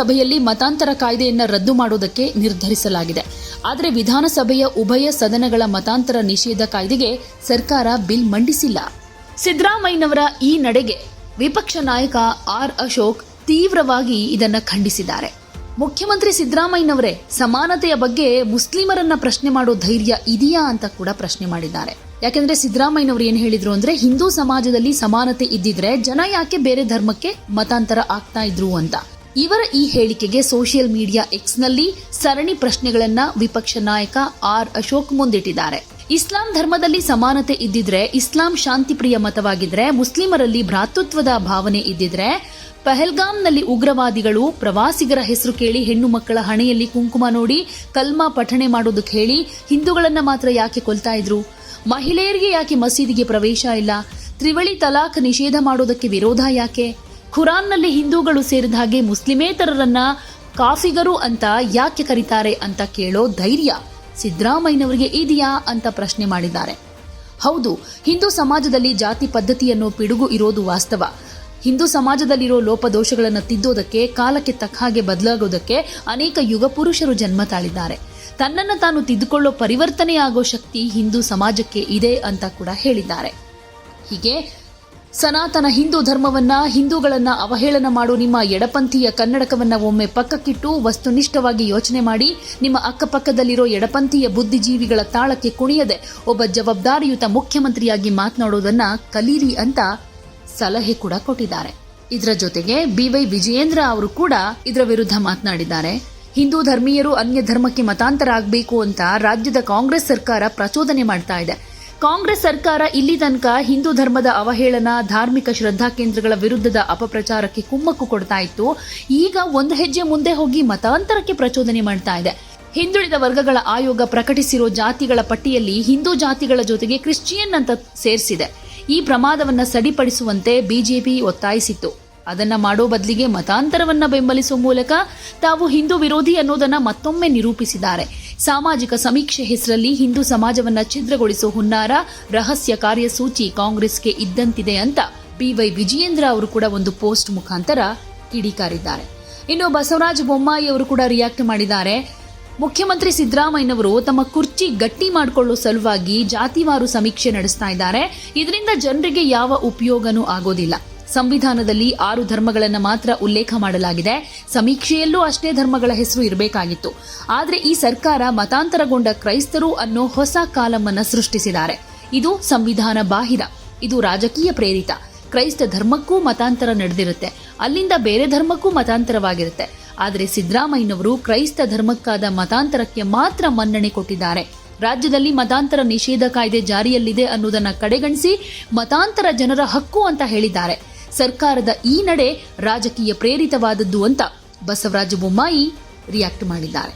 ಸಭೆಯಲ್ಲಿ ಮತಾಂತರ ಕಾಯ್ದೆಯನ್ನು ರದ್ದು ಮಾಡುವುದಕ್ಕೆ ನಿರ್ಧರಿಸಲಾಗಿದೆ. ಆದರೆ ವಿಧಾನಸಭೆಯ ಉಭಯ ಸದನಗಳ ಮತಾಂತರ ನಿಷೇಧ ಕಾಯ್ದೆಗೆ ಸರ್ಕಾರ ಬಿಲ್ ಮಂಡಿಸಿಲ್ಲ. ಸಿದ್ದರಾಮಯ್ಯನವರ ಈ ನಡೆಗೆ ವಿಪಕ್ಷ ನಾಯಕ ಆರ್ ಅಶೋಕ್ ತೀವ್ರವಾಗಿ ಇದನ್ನ ಖಂಡಿಸಿದ್ದಾರೆ. ಮುಖ್ಯಮಂತ್ರಿ ಸಿದ್ದರಾಮಯ್ಯನವರೇ ಸಮಾನತೆಯ ಬಗ್ಗೆ ಮುಸ್ಲಿಮರನ್ನ ಪ್ರಶ್ನೆ ಮಾಡೋ ಧೈರ್ಯ ಇದೆಯಾ ಅಂತ ಕೂಡ ಪ್ರಶ್ನೆ ಮಾಡಿದ್ದಾರೆ. ಯಾಕೆಂದ್ರೆ ಸಿದ್ದರಾಮಯ್ಯನವರು ಏನ್ ಹೇಳಿದ್ರು ಅಂದ್ರೆ ಹಿಂದೂ ಸಮಾಜದಲ್ಲಿ ಸಮಾನತೆ ಇದ್ದಿದ್ರೆ ಜನ ಯಾಕೆ ಬೇರೆ ಧರ್ಮಕ್ಕೆ ಮತಾಂತರ ಆಗ್ತಾ ಇದ್ರು ಅಂತ. ಇವರ ಈ ಹೇಳಿಕೆಗೆ ಸೋಷಿಯಲ್ ಮೀಡಿಯಾ ಎಕ್ಸ್ನಲ್ಲಿ ಸರಣಿ ಪ್ರಶ್ನೆಗಳನ್ನ ವಿಪಕ್ಷ ನಾಯಕ ಆರ್ ಅಶೋಕ್ ಮುಂದಿಟ್ಟಿದ್ದಾರೆ. ಇಸ್ಲಾಂ ಧರ್ಮದಲ್ಲಿ ಸಮಾನತೆ ಇದ್ದಿದ್ರೆ, ಇಸ್ಲಾಂ ಶಾಂತಿಪ್ರಿಯ ಮತವಾಗಿದ್ರೆ, ಮುಸ್ಲಿಮರಲ್ಲಿ ಭ್ರಾತೃತ್ವದ ಭಾವನೆ ಇದ್ದಿದ್ರೆ ಪಹಲ್ಗಾಮ್ನಲ್ಲಿ ಉಗ್ರವಾದಿಗಳು ಪ್ರವಾಸಿಗರ ಹೆಸರು ಕೇಳಿ ಹೆಣ್ಣು ಮಕ್ಕಳ ಹಣೆಯಲ್ಲಿ ಕುಂಕುಮ ನೋಡಿ ಕಲ್ಮಾ ಪಠಣೆ ಮಾಡೋದಕ್ಕೆ ಹೇಳಿ ಹಿಂದೂಗಳನ್ನ ಮಾತ್ರ ಯಾಕೆ ಕೊಲ್ತಾ ಇದ್ರು? ಮಹಿಳೆಯರಿಗೆ ಯಾಕೆ ಮಸೀದಿಗೆ ಪ್ರವೇಶ ಇಲ್ಲ? ತ್ರಿವಳಿ ತಲಾಖ್ ನಿಷೇಧ ಮಾಡೋದಕ್ಕೆ ವಿರೋಧ ಯಾಕೆ? ಖುರಾನ್ನಲ್ಲಿ ಹಿಂದೂಗಳು ಸೇರಿದ ಹಾಗೆ ಮುಸ್ಲಿಮೇತರರನ್ನ ಕಾಫಿಗರು ಅಂತ ಯಾಕೆ ಕರೀತಾರೆ ಅಂತ ಕೇಳೋ ಧೈರ್ಯ ಸಿದ್ದರಾಮಯ್ಯನವರಿಗೆ ಇದೆಯಾ ಅಂತ ಪ್ರಶ್ನೆ ಮಾಡಿದ್ದಾರೆ. ಹೌದು, ಹಿಂದೂ ಸಮಾಜದಲ್ಲಿ ಜಾತಿ ಪದ್ಧತಿಯನ್ನು ಪಿಡುಗು ಇರೋದು ವಾಸ್ತವ. ಹಿಂದೂ ಸಮಾಜದಲ್ಲಿರೋ ಲೋಪದೋಷಗಳನ್ನು ತಿದ್ದೋದಕ್ಕೆ, ಕಾಲಕ್ಕೆ ತಕ್ಕ ಹಾಗೆ ಬದಲಾಗೋದಕ್ಕೆ ಅನೇಕ ಯುಗ ಪುರುಷರು ಜನ್ಮ ತಾಳಿದ್ದಾರೆ. ತನ್ನನ್ನು ತಾನು ತಿದ್ದುಕೊಳ್ಳೋ ಪರಿವರ್ತನೆಯಾಗೋ ಶಕ್ತಿ ಹಿಂದೂ ಸಮಾಜಕ್ಕೆ ಇದೆ ಅಂತ ಕೂಡ ಹೇಳಿದ್ದಾರೆ. ಹೀಗೆ ಸನಾತನ ಹಿಂದೂ ಧರ್ಮವನ್ನ, ಹಿಂದೂಗಳನ್ನ ಅವಹೇಳನ ಮಾಡು ನಿಮ್ಮ ಎಡಪಂಥೀಯ ಕನ್ನಡಕವನ್ನ ಒಮ್ಮೆ ಪಕ್ಕಕ್ಕಿಟ್ಟು ವಸ್ತುನಿಷ್ಠವಾಗಿ ಯೋಚನೆ ಮಾಡಿ, ನಿಮ್ಮ ಅಕ್ಕಪಕ್ಕದಲ್ಲಿರೋ ಎಡಪಂಥೀಯ ಬುದ್ಧಿಜೀವಿಗಳ ತಾಳಕ್ಕೆ ಕುಣಿಯದೆ ಒಬ್ಬ ಜವಾಬ್ದಾರಿಯುತ ಮುಖ್ಯಮಂತ್ರಿಯಾಗಿ ಮಾತನಾಡೋದನ್ನ ಕಲೀರಿ ಅಂತ ಸಲಹೆ ಕೂಡ ಕೊಟ್ಟಿದ್ದಾರೆ. ಇದರ ಜೊತೆಗೆ ಬಿವೈ ವಿಜಯೇಂದ್ರ ಅವರು ಕೂಡ ಇದರ ವಿರುದ್ಧ ಮಾತನಾಡಿದ್ದಾರೆ. ಹಿಂದೂ ಧರ್ಮೀಯರು ಅನ್ಯ ಧರ್ಮಕ್ಕೆ ಮತಾಂತರ ಆಗಬೇಕು ಅಂತ ರಾಜ್ಯದ ಕಾಂಗ್ರೆಸ್ ಸರ್ಕಾರ ಪ್ರಚೋದನೆ ಮಾಡ್ತಾ ಇದೆ. ಕಾಂಗ್ರೆಸ್ ಸರ್ಕಾರ ಇಲ್ಲಿ ತನಕ ಹಿಂದೂ ಧರ್ಮದ ಅವಹೇಳನ, ಧಾರ್ಮಿಕ ಶ್ರದ್ಧಾ ಕೇಂದ್ರಗಳ ವಿರುದ್ಧದ ಅಪಪ್ರಚಾರಕ್ಕೆ ಕುಮ್ಮಕ್ಕು ಕೊಡ್ತಾ ಇತ್ತು. ಈಗ ಒಂದು ಹೆಜ್ಜೆ ಮುಂದೆ ಹೋಗಿ ಮತಾಂತರಕ್ಕೆ ಪ್ರಚೋದನೆ ಮಾಡ್ತಾ ಇದೆ. ಹಿಂದುಳಿದ ವರ್ಗಗಳ ಆಯೋಗ ಪ್ರಕಟಿಸಿರೋ ಜಾತಿಗಳ ಪಟ್ಟಿಯಲ್ಲಿ ಹಿಂದೂ ಜಾತಿಗಳ ಜೊತೆಗೆ ಕ್ರಿಶ್ಚಿಯನ್ ಅಂತ ಸೇರಿಸಿದೆ. ಈ ಪ್ರಮಾದವನ್ನು ಸಡಿಪಡಿಸುವಂತೆ ಬಿಜೆಪಿ ಒತ್ತಾಯಿಸಿತ್ತು. ಅದನ್ನ ಮಾಡೋ ಬದಲಿಗೆ ಮತಾಂತರವನ್ನ ಬೆಂಬಲಿಸುವ ಮೂಲಕ ತಾವು ಹಿಂದೂ ವಿರೋಧಿ ಅನ್ನೋದನ್ನ ಮತ್ತೊಮ್ಮೆ ನಿರೂಪಿಸಿದ್ದಾರೆ. ಸಾಮಾಜಿಕ ಸಮೀಕ್ಷೆ ಹೆಸರಲ್ಲಿ ಹಿಂದೂ ಸಮಾಜವನ್ನ ಛಿದ್ರಗೊಳಿಸುವ ಹುನ್ನಾರ ರಹಸ್ಯ ಕಾರ್ಯಸೂಚಿ ಕಾಂಗ್ರೆಸ್ಗೆ ಇದ್ದಂತಿದೆ ಅಂತ ಬಿವೈ ವಿಜಯೇಂದ್ರ ಅವರು ಕೂಡ ಒಂದು ಪೋಸ್ಟ್ ಮುಖಾಂತರ ಕಿಡಿಕಾರಿದ್ದಾರೆ. ಇನ್ನು ಬಸವರಾಜ ಬೊಮ್ಮಾಯಿ ಅವರು ಕೂಡ ರಿಯಾಕ್ಟ್ ಮಾಡಿದ್ದಾರೆ. ಮುಖ್ಯಮಂತ್ರಿ ಸಿದ್ದರಾಮಯ್ಯನವರು ತಮ್ಮ ಕುರ್ಚಿ ಗಟ್ಟಿ ಮಾಡಿಕೊಳ್ಳೋ ಸಲುವಾಗಿ ಜಾತಿವಾರು ಸಮೀಕ್ಷೆ ನಡೆಸ್ತಾ ಇದ್ದಾರೆ. ಇದರಿಂದ ಜನರಿಗೆ ಯಾವ ಉಪಯೋಗನೂ ಆಗೋದಿಲ್ಲ. ಸಂವಿಧಾನದಲ್ಲಿ ಆರು ಧರ್ಮಗಳನ್ನು ಮಾತ್ರ ಉಲ್ಲೇಖ ಮಾಡಲಾಗಿದೆ. ಸಮೀಕ್ಷೆಯಲ್ಲೂ ಅಷ್ಟೇ ಧರ್ಮಗಳ ಹೆಸರು ಇರಬೇಕಾಗಿತ್ತು. ಆದರೆ ಈ ಸರ್ಕಾರ ಮತಾಂತರಗೊಂಡ ಕ್ರೈಸ್ತರು ಅನ್ನೋ ಹೊಸ ಕಾಲಮನ್ನು ಸೃಷ್ಟಿಸಿದ್ದಾರೆ. ಇದು ಸಂವಿಧಾನ ಬಾಹಿರ, ಇದು ರಾಜಕೀಯ ಪ್ರೇರಿತ. ಕ್ರೈಸ್ತ ಧರ್ಮಕ್ಕೂ ಮತಾಂತರ ನಡೆದಿರುತ್ತೆ. ಅಲ್ಲಿಂದ ಬೇರೆ ಧರ್ಮಕ್ಕೂ ಮತಾಂತರವಾಗಿರುತ್ತೆ. ಆದರೆ ಸಿದ್ದರಾಮಯ್ಯನವರು ಕ್ರೈಸ್ತ ಧರ್ಮಕ್ಕಾದ ಮತಾಂತರಕ್ಕೆ ಮಾತ್ರ ಮನ್ನಣೆ ಕೊಟ್ಟಿದ್ದಾರೆ. ರಾಜ್ಯದಲ್ಲಿ ಮತಾಂತರ ನಿಷೇಧ ಕಾಯ್ದೆ ಜಾರಿಯಲ್ಲಿದೆ ಅನ್ನೋದನ್ನ ಕಡೆಗಣಿಸಿ ಮತಾಂತರ ಜನರ ಹಕ್ಕು ಅಂತ ಹೇಳಿದ್ದಾರೆ. ಸರ್ಕಾರದ ಈ ನಡೆ ರಾಜಕೀಯ ಪ್ರೇರಿತವಾದದ್ದು ಅಂತ ಬಸವರಾಜ ಬೊಮ್ಮಾಯಿ ರಿಯಾಕ್ಟ್ ಮಾಡಿದ್ದಾರೆ.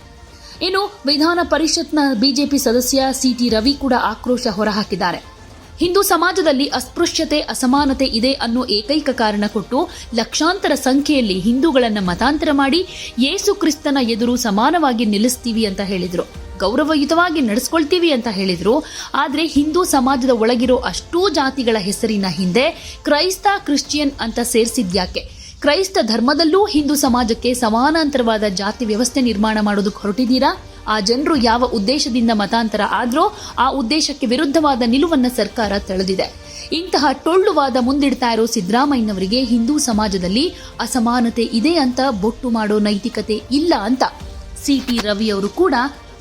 ಇನ್ನು ವಿಧಾನ ಪರಿಷತ್ನ ಬಿಜೆಪಿ ಸದಸ್ಯ ಸಿಟಿ ರವಿ ಕೂಡ ಆಕ್ರೋಶ ಹೊರಹಾಕಿದ್ದಾರೆ. ಹಿಂದೂ ಸಮಾಜದಲ್ಲಿ ಅಸ್ಪೃಶ್ಯತೆ, ಅಸಮಾನತೆ ಇದೆ ಅನ್ನೋ ಏಕೈಕ ಕಾರಣ ಕೊಟ್ಟು ಲಕ್ಷಾಂತರ ಸಂಖ್ಯೆಯಲ್ಲಿ ಹಿಂದೂಗಳನ್ನು ಮತಾಂತರ ಮಾಡಿ ಯೇಸು ಕ್ರಿಸ್ತನ ಎದುರು ಸಮಾನವಾಗಿ ನಿಲ್ಲಿಸ್ತೀವಿ ಅಂತ ಹೇಳಿದ್ರು. ಗೌರವಯುತವಾಗಿ ನಡೆಸ್ಕೊಳ್ತೀವಿ ಅಂತ ಹೇಳಿದರು. ಆದರೆ ಹಿಂದೂ ಸಮಾಜದ ಒಳಗಿರೋ ಅಷ್ಟೂ ಜಾತಿಗಳ ಹೆಸರಿನ ಹಿಂದೆ ಕ್ರೈಸ್ತ, ಕ್ರಿಶ್ಚಿಯನ್ ಅಂತ ಸೇರಿಸಿದ್ಯಾಕೆ? ಕ್ರೈಸ್ತ ಧರ್ಮದಲ್ಲೂ ಹಿಂದೂ ಸಮಾಜಕ್ಕೆ ಸಮಾನಾಂತರವಾದ ಜಾತಿ ವ್ಯವಸ್ಥೆ ನಿರ್ಮಾಣ ಮಾಡೋದಕ್ಕೆ ಹೊರಟಿದ್ದೀರಾ? ಆ ಜನರು ಯಾವ ಉದ್ದೇಶದಿಂದ ಮತಾಂತರ ಆದ್ರೋ ಆ ಉದ್ದೇಶಕ್ಕೆ ವಿರುದ್ಧವಾದ ನಿಲುವನ್ನು ಸರ್ಕಾರ ತಳೆದಿದೆ. ಇಂತಹ ಟೊಳ್ಳುವಾದ ಮುಂದಿಡ್ತಾ ಇರೋ ಸಿದ್ದರಾಮಯ್ಯನವರಿಗೆ ಹಿಂದೂ ಸಮಾಜದಲ್ಲಿ ಅಸಮಾನತೆ ಇದೆ ಅಂತ ಬೊಟ್ಟು ಮಾಡೋ ನೈತಿಕತೆ ಇಲ್ಲ ಅಂತ ಸಿಟಿ ರವಿ ಅವರು ಕೂಡ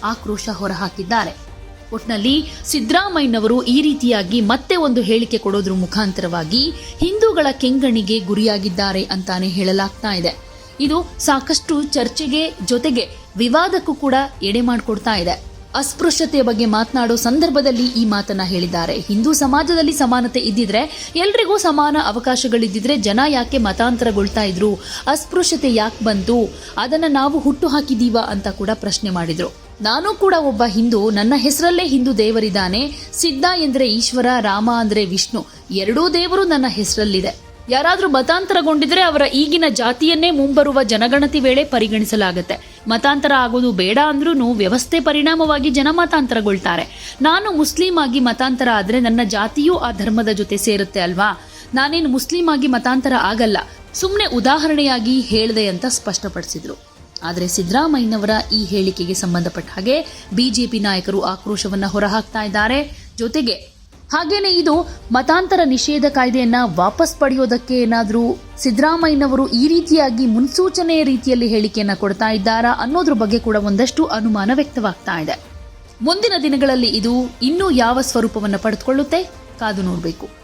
ಆಕ್ರೋಶ ಹೊರಹಾಕಿದ್ದಾರೆ. ಒಟ್ನಲ್ಲಿ ಸಿದ್ದರಾಮಯ್ಯನವರು ಈ ರೀತಿಯಾಗಿ ಮತ್ತೆ ಒಂದು ಹೇಳಿಕೆ ಕೊಡೋದ್ರ ಮುಖಾಂತರವಾಗಿ ಹಿಂದೂಗಳ ಕೆಂಗಣಿಗೆ ಗುರಿಯಾಗಿದ್ದಾರೆ ಅಂತಾನೆ ಹೇಳಲಾಗ್ತಾ ಇದೆ. ಇದು ಸಾಕಷ್ಟು ಚರ್ಚೆಗೆ ಜೊತೆಗೆ ವಿವಾದಕ್ಕೂ ಕೂಡ ಎಡೆ ಮಾಡಿಕೊಡ್ತಾ ಇದೆ. ಅಸ್ಪೃಶ್ಯತೆಯ ಬಗ್ಗೆ ಮಾತನಾಡೋ ಸಂದರ್ಭದಲ್ಲಿ ಈ ಮಾತನ್ನ ಹೇಳಿದ್ದಾರೆ. ಹಿಂದೂ ಸಮಾಜದಲ್ಲಿ ಸಮಾನತೆ ಇದ್ದಿದ್ರೆ ಎಲ್ರಿಗೂ ಸಮಾನ ಅವಕಾಶಗಳಿದ್ದಿದ್ರೆ ಜನ ಯಾಕೆ ಮತಾಂತರಗೊಳ್ತಾ ಇದ್ರು? ಅಸ್ಪೃಶ್ಯತೆ ಯಾಕೆ ಬಂತು? ಅದನ್ನ ನಾವು ಹುಟ್ಟು ಹಾಕಿದೀವ ಅಂತ ಕೂಡ ಪ್ರಶ್ನೆ ಮಾಡಿದ್ರು. ನಾನು ಕೂಡ ಒಬ್ಬ ಹಿಂದೂ, ನನ್ನ ಹೆಸರಲ್ಲೇ ಹಿಂದೂ ದೇವರಿದ್ದಾನೆ. ಸಿದ್ಧ ಎಂದ್ರೆ ಈಶ್ವರ, ರಾಮ ಅಂದ್ರೆ ವಿಷ್ಣು. ಎರಡೂ ದೇವರು ನನ್ನ ಹೆಸರಲ್ಲಿದೆ. ಯಾರಾದರೂ ಮತಾಂತರಗೊಂಡಿದ್ರೆ ಅವರ ಈಗಿನ ಜಾತಿಯನ್ನೇ ಮುಂಬರುವ ಜನಗಣತಿ ವೇಳೆ ಪರಿಗಣಿಸಲಾಗುತ್ತೆ. ಮತಾಂತರ ಆಗೋದು ಬೇಡ ಅಂದ್ರೂ ವ್ಯವಸ್ಥೆ ಪರಿಣಾಮವಾಗಿ ಜನ ಮತಾಂತರಗೊಳ್ತಾರೆ. ನಾನು ಮುಸ್ಲಿಂ ಆಗಿ ಮತಾಂತರ ಆದ್ರೆ ನನ್ನ ಜಾತಿಯೂ ಆ ಧರ್ಮದ ಜೊತೆ ಸೇರುತ್ತೆ ಅಲ್ವಾ? ನಾನೇನು ಮುಸ್ಲಿಂ ಆಗಿ ಮತಾಂತರ ಆಗಲ್ಲ. ಸುಮ್ಮನೆ ಉದಾಹರಣೆಯಾಗಿ ಹೇಳಿದೆ ಅಂತ ಸ್ಪಷ್ಟಪಡಿಸಿದ್ರು. ಆದರೆ ಸಿದ್ದರಾಮಯ್ಯನವರ ಈ ಹೇಳಿಕೆಗೆ ಸಂಬಂಧಪಟ್ಟ ಹಾಗೆ ಬಿಜೆಪಿ ನಾಯಕರು ಆಕ್ರೋಶವನ್ನು ಹೊರಹಾಕ್ತಾ ಇದ್ದಾರೆ. ಜೊತೆಗೆ ಹಾಗೇನೆ ಇದು ಮತಾಂತರ ನಿಷೇಧ ಕಾಯ್ದೆಯನ್ನ ವಾಪಸ್ ಪಡೆಯೋದಕ್ಕೆ ಏನಾದರೂ ಸಿದ್ದರಾಮಯ್ಯನವರು ಈ ರೀತಿಯಾಗಿ ಮುನ್ಸೂಚನೆಯ ರೀತಿಯಲ್ಲಿ ಹೇಳಿಕೆಯನ್ನ ಕೊಡ್ತಾ ಇದ್ದಾರಾ ಅನ್ನೋದ್ರ ಬಗ್ಗೆ ಕೂಡ ಒಂದಷ್ಟು ಅನುಮಾನ ವ್ಯಕ್ತವಾಗ್ತಾ ಇದೆ. ಮುಂದಿನ ದಿನಗಳಲ್ಲಿ ಇದು ಇನ್ನೂ ಯಾವ ಸ್ವರೂಪವನ್ನು ಪಡೆದುಕೊಳ್ಳುತ್ತೆ? ಕಾದು ನೋಡಬೇಕು.